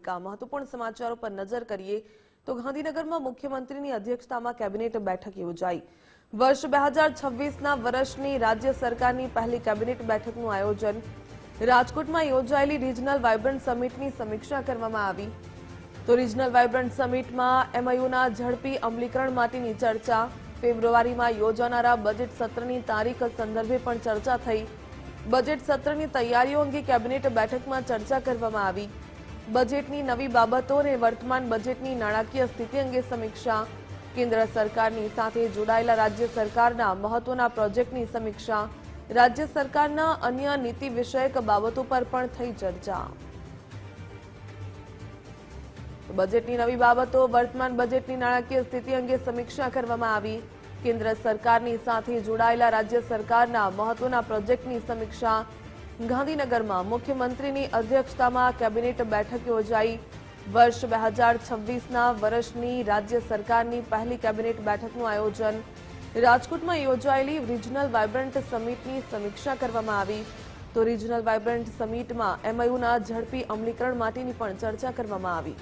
મહત્વપૂર્ણ સમાચારો પર નજર કરીએ તો ગાંધીનગરમાં મુખ્યમંત્રીની અધ્યક્ષતામાં કેબિનેટ બેઠક યોજાઈ. વર્ષ બે હજાર વર્ષની રાજ્ય સરકારની પહેલી કેબિનેટ બેઠકનું આયોજન. રાજકોટમાં યોજાયેલી રિજનલ વાયબ્રન્ટ સમિટની સમીક્ષા કરવામાં આવી. તો રિજનલ વાયબ્રન્ટ સમિટમાં એમઆઈયુના ઝડપી અમલીકરણ માટેની ચર્ચા. ફેબ્રુઆરીમાં યોજાનારા બજેટ સત્રની તારીખ સંદર્ભે પણ ચર્ચા થઈ. બજેટ સત્રની તૈયારીઓ અંગે કેબિનેટ બેઠકમાં ચર્ચા કરવામાં આવી. બજેટની નવી બાબતો અને વર્તમાન બજેટની નાણાકીય સ્થિતિ અંગે સમીક્ષા. કેન્દ્ર સરકારની સાથે જોડાયેલા રાજ્ય સરકારના મહત્વના પ્રોજેક્ટની સમીક્ષા. રાજ્ય સરકારના અન્ય નીતિ વિષયક બાબતો પર પણ થઈ ચર્ચા. બજેટની નવી બાબતો, વર્તમાન બજેટની નાણાકીય સ્થિતિ અંગે સમીક્ષા કરવામાં આવી. કેન્દ્ર સરકારની સાથે જોડાયેલા રાજ્ય સરકારના મહત્વના પ્રોજેક્ટની સમીક્ષા. ગાંધીનગરમાં મુખ્યમંત્રીની અધ્યક્ષતામાં કેબિનેટ બેઠક યોજાઈ. વર્ષ બે હજાર છવ્વીસના વર્ષની રાજ્ય સરકારની પહેલી કેબિનેટ બેઠકનું આયોજન. રાજકોટમાં યોજાયેલી રિજનલ વાયબ્રન્ટ સમિટની સમીક્ષા કરવામાં આવી. તો રિજનલ વાયબ્રન્ટ સમિટમાં એમઆઈયુના ઝડપી અમલીકરણ માટેની પણ ચર્ચા કરવામાં આવી.